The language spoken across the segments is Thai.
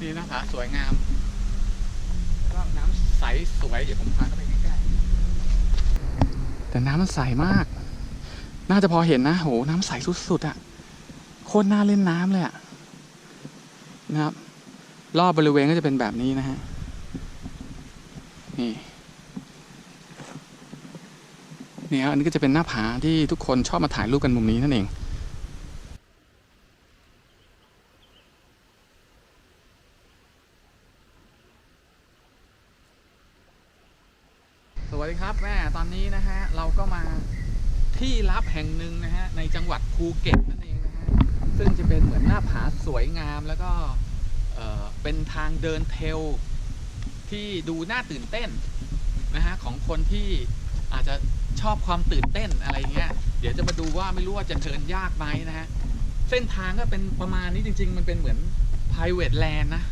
นี่หน้าผาสวยงามก็น้ำใสสวยเดี๋ยวผมพาเข้าไปใกล้ๆแต่น้ำมันใสมาก น่าจะพอเห็นนะโหน้ำใสสุดๆอะโคตรน่าเล่นน้ำเลยอะนะครับ รอบบริเวณก็จะเป็นแบบนี้นะฮะนี่นี่ครับอันนี้ก็จะเป็นหน้าผาที่ทุกคนชอบมาถ่ายรูปกันมุมนี้นั่นเอง สวัสดีครับแม่ตอนนี้นะฮะ เราก็มา ที่ลับแห่งหนึ่งนะฮะในจังหวัดภูเก็ตนั่นเองนะฮะซึ่งจะเป็นเหมือนหน้าผาสวยงามแล้วก็เอ่อเป็นทางเดินเทลที่ดูน่าตื่นเต้นนะฮะของคนที่อาจจะชอบความตื่นเต้นอะไรเงี้ยเดี๋ยวจะมาดูว่าไม่รู้ว่าจะเดินยากไหมนะฮะเส้นทางก็เป็นประมาณนี้จริง ๆ มันเป็นเหมือน private land นะ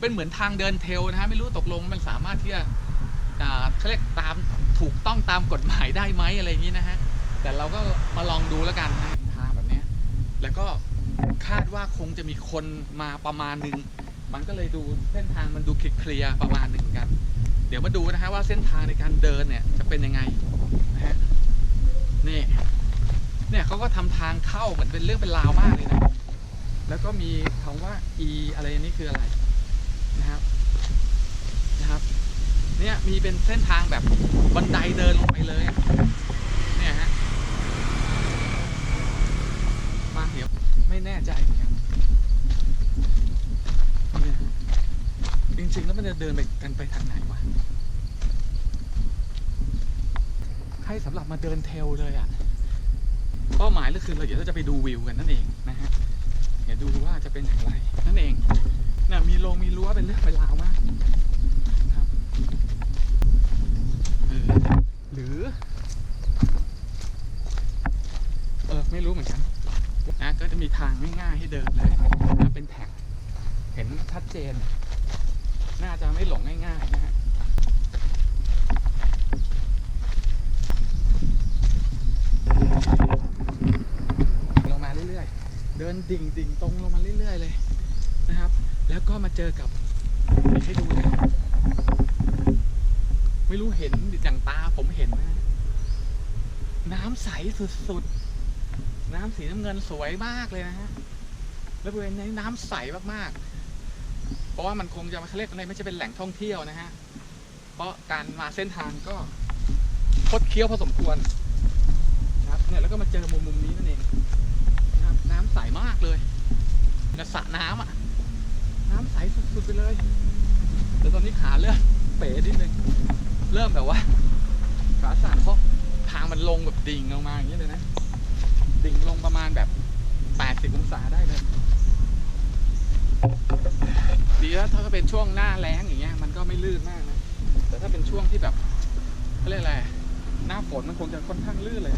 เป็นเหมือนทางเดินเทลนะฮะไม่รู้ตกลงมันสามารถที่จะอ่าเขาเรียกตามถูกต้องตามกฎหมายได้ไหมอะไรอย่างนี้นะฮะ แต่เราก็มาลองดูแล้วกันนทางแบบนี้แล้วก็คาดว่าคงจะมีคนมาประมาณหนึ่งมันก็เลยดูเส้นทางมันดูเคลียร์ประมาณหนึ่งกัน เดี๋ยวมาดูนะฮะว่าเส้นทางในการเดินเนี่ยจะเป็นยังไงนะฮะนี่เนี่ยเขาก็ทำทางเข้าเหมือนเป็นเรื่องเป็นราวมากเลยนะ แล้วก็มีคำว่า e อะไรนี่คืออะไรนะครับนะครับ เนี่ยมีเป็นเส้นทางแบบบันไดเดินลงไปเลยอะเนี่ยฮะ มาเดี๋ยว ไม่แน่ใจเหมือนกันจริงๆแล้วมันจะเดินไปกันไปทางไหนวะให้สำหรับมาเดินเทลเลยอะเป้าหมายก็คือเราเดี๋ยวเราจะไปดูวิวกันนั่นเองนะฮะเดี๋ยวดูว่าจะเป็นอย่างไรนั่นเองเนี่ยมีโรงมีรั้วเป็นเรื่องเป็นราวมากนะครับเออหรือ เออ ไม่รู้เหมือนกัน นะก็จะมีทางง่ายๆให้เดินเลยนะเป็นแท็กเห็นชัดเจน น่าจะไม่หลงง่ายๆนะฮะลงมาเรื่อยๆ เดินดิ่งดิ่งๆตรงลงมาเรื่อยๆเลยนะครับ แล้วก็มาเจอกับให้ดูนะไม่รู้เห็นอย่างตาผมเห็นนะน้ำใสสุดๆ น้ำสีน้ำเงินสวยมากเลยนะฮะแล้วบริเวณนี้น้ำใสมากๆ เพราะว่ามันคงจะมาเขาเรียกอะไรไม่ใช่เป็นแหล่งท่องเที่ยวนะฮะ เพราะการมาเส้นทางก็คดเคี้ยวพอสมควรนะครับเนี่ยแล้วก็มาเจอมุมมุมนี้นั่นเองนะครับน้ำใสมากเลยและสระน้ำอะ น้ำใสสุดๆไปเลยแต่ตอนนี้ขาเริ่มเป๋นิดนึงเริ่มแบบว่าขาสั่นเพราะทางมันลงแบบดิ่งลงมาอย่างนี้เลยนะ ดิ่งลงประมาณแบบ 80 องศาได้เลย ดีแล้วถ้าเป็นช่วงหน้าแล้งอย่างเงี้ยมันก็ไม่ลื่นมากนะ แต่ถ้าเป็นช่วงที่แบบเขาเรียกอะไร หน้าฝนมันคงจะค่อนข้างลื่นเลย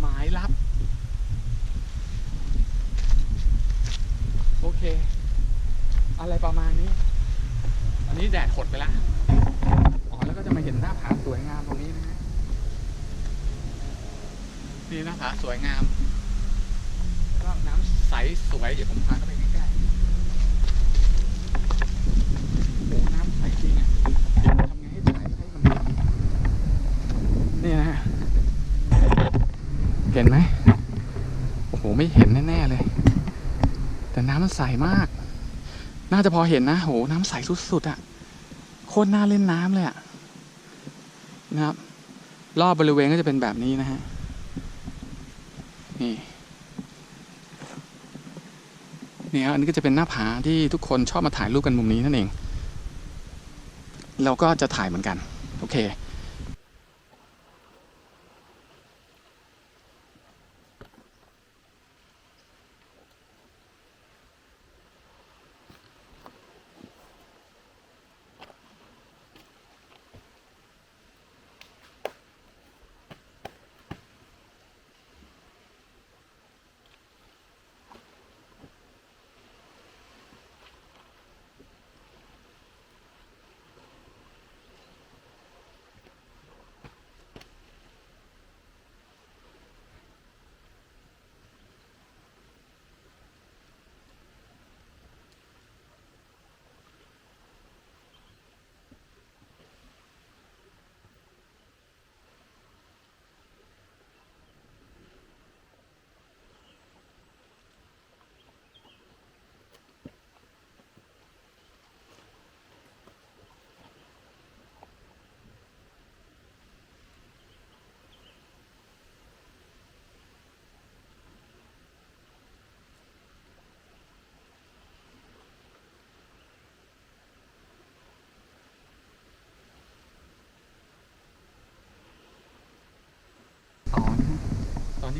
หมายลับ โอเค อะไรประมาณนี้ อันนี้แดดหดไปแล้ว จะมาเห็นหน้าผาสวยงามตรงนี้นะฮะนี่หน้าผาสวยงามก็น้ำใสสวยเดี๋ยวผมพาเข้าไปใกล้ๆโอ้น้ำใสจริงอะเดี๋ยวทำไงให้ถ่ายให้มันนี่นะฮะเห็นไหมโอ้โหไม่เห็นแน่ๆเลย แต่น้ำมันใสมาก น่าจะพอเห็นนะโหน้ำใสสุดๆอะโคตรน่าเล่นน้ำเลยอะ นะครับ รอบบริเวณก็จะเป็นแบบนี้นะฮะนี่นี่ครับอันนี้ก็จะเป็นหน้าผาที่ทุกคนชอบมาถ่ายรูปกันมุมนี้นั่นเอง เราก็จะถ่ายเหมือนกัน โอเค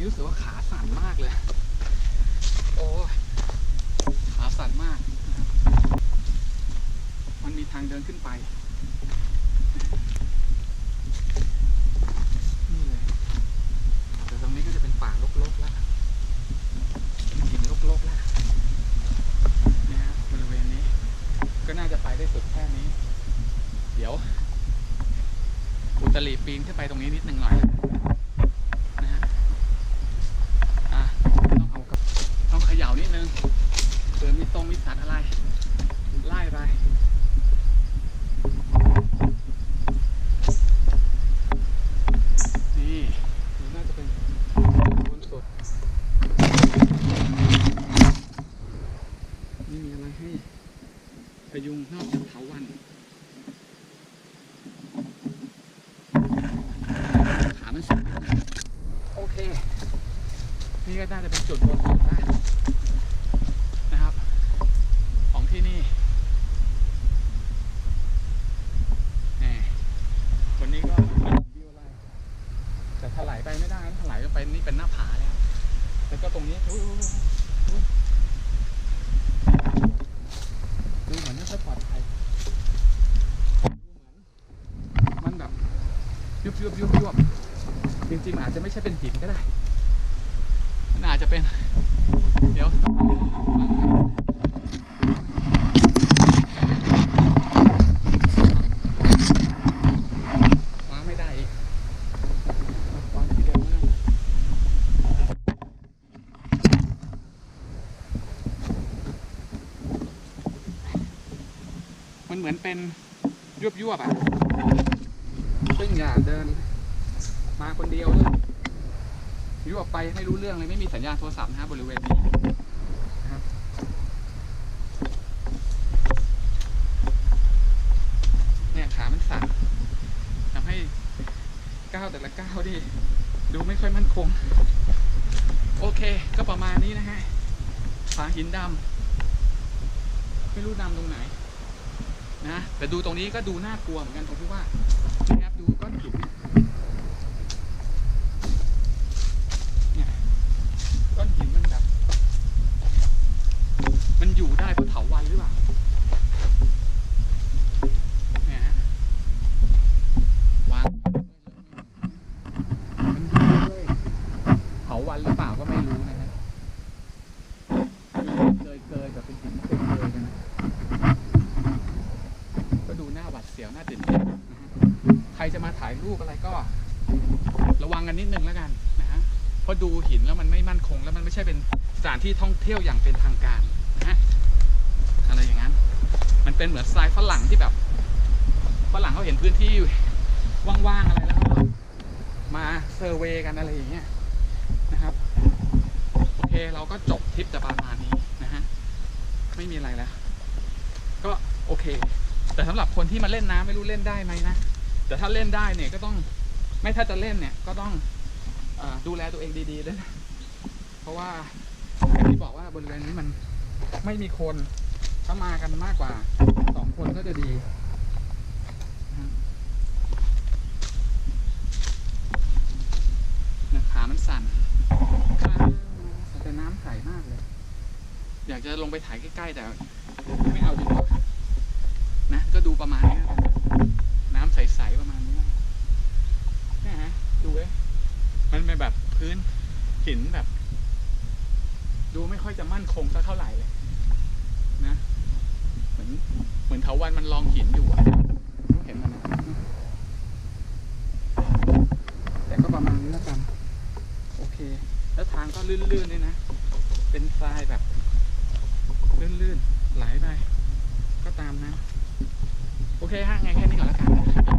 รู้สึกว่าขาสั่นมากเลย โอ้ขาสั่นมาก มันมีทางเดินขึ้นไป นี่เลยแต่ตรงนี้ก็จะเป็นป่ารกๆแล้วหินรกๆแล้วนะฮะบริเวณนี้ ก็น่าจะไปได้สุดแค่นี้ เดี๋ยวอุตลีปีนขึ้นไปตรงนี้นิดหนึ่งหน่อยนะฮะ อะ ต้องเอากับต้องเขย่านิดนึงเผื่อมีตรงมีสัตว์อะไร ไล่ไป นี่นี่น่าจะเป็นบนสุด นี่มีอะไรให้พยุงนอกจากเถาวัน ขามันสั่นโอเค นี่ก็น่าจะเป็นจุดบนสุดได้นะครับ ของที่นี่แหมวันนี้ก็วิวอะไร แต่ถลายไปไม่ได้นะถลายลงไปนี่เป็นหน้าผาแล้ว แล้วก็ตรงนี้อุ๊ยอุ๊ยอุ๊ยดูเหมือนไม่ค่อยปลอดภัยดูเหมือนมันแบบยุบยุบยุบยุบจริงๆมันอาจจะไม่ใช่เป็นหินก็ได้ มันอาจจะเป็น เดี๋ยว วางไม่ได้อีกวางทีเดียวไม่ได้มันเหมือนเป็นยวบยวบๆอะซึ่งอย่าเดินมาคนเดียวเลย ยวบไปไม่รู้เรื่องเลยไม่มีสัญญาณโทรศัพท์นะฮะบริเวณนี้นะครับเนี่ยขามันสั่นทำให้ก้าวแต่ละก้าวดิดูไม่ค่อยมั่นคง โอเค ก็ประมาณนี้นะฮะผาหินดำไม่รู้ดำตรงไหนนะแต่ดูตรงนี้ก็ดูน่ากลัวเหมือนกันตรงที่ว่านะครับดูก้อนหินเนี่ย ก้อนหินมันแบบ มันอยู่ได้เพราะเถาวันหรือเปล่าเนี่ยฮะวางมันอยู่ด้วยเถาวันหรือเปล่าก็ไม่รู้นะฮะเกยเกยๆแบบเป็นหินเกยเกยๆกันนะก็ดูหน้าหวัดเสียวห น้าตื่นใครจะมาถ่ายรูปอะไรก็ ระวังกันนิดนึงแล้วกันนะฮะเพราะดูหินแล้วมันไม่มั่นคง แล้วมันไม่ใช่เป็นสถานที่ท่องเที่ยวอย่างเป็นทางการนะฮะอะไรอย่างนั้น มันเป็นเหมือนทรายฝรั่งที่แบบฝรั่งเขาเห็นพื้นที่ว่างๆอะไรแล้วมาเซอร์เวย์กันอะไรอย่างเงี้ยนะครับโอเคเราก็จบทริปแต่ประมาณนี้นะฮะไม่มีอะไรแล้ว ก็โอเค แต่สำหรับคนที่มาเล่นน้ำไม่รู้เล่นได้ไหมนะแต่ถ้าเล่นได้เนี่ยก็ต้องไม่ถ้าจะเล่นเนี่ยก็ต้องอดูแลตัวเองดีๆด้วยนะเพราะว่าอย่างที่บอกว่าบริเวณนี้มันไม่มีคนถ้ามากันมากกว่าสองคนก็จะดีนะฮะนะขามันสั่นแต่น้ำใสมากเลย อยากจะลงไปถ่ายใกล้ๆแต่ไม่เอาดีกว่านะ ก็ดูประมาณนี้นะน้ำใสๆประมาณนี้นะเนี่ยฮะดูเว้ย มันเป็นแบบพื้น หินแบบ ดูไม่ค่อยจะมั่นคงสักเท่าไหร่เลยนะ เหมือนเหมือนเถาวันมันลองหินอยู่อะรู้เห็นมันนะแต่ก็ประมาณนี้แล้วกันโอเค แล้วทางก็ลื่นๆด้วยนะ เป็นทรายแบบ ลื่นๆไหลไปก็ตามนะ โอเคฮะไงแค่นี้ก่อนแล้วกัน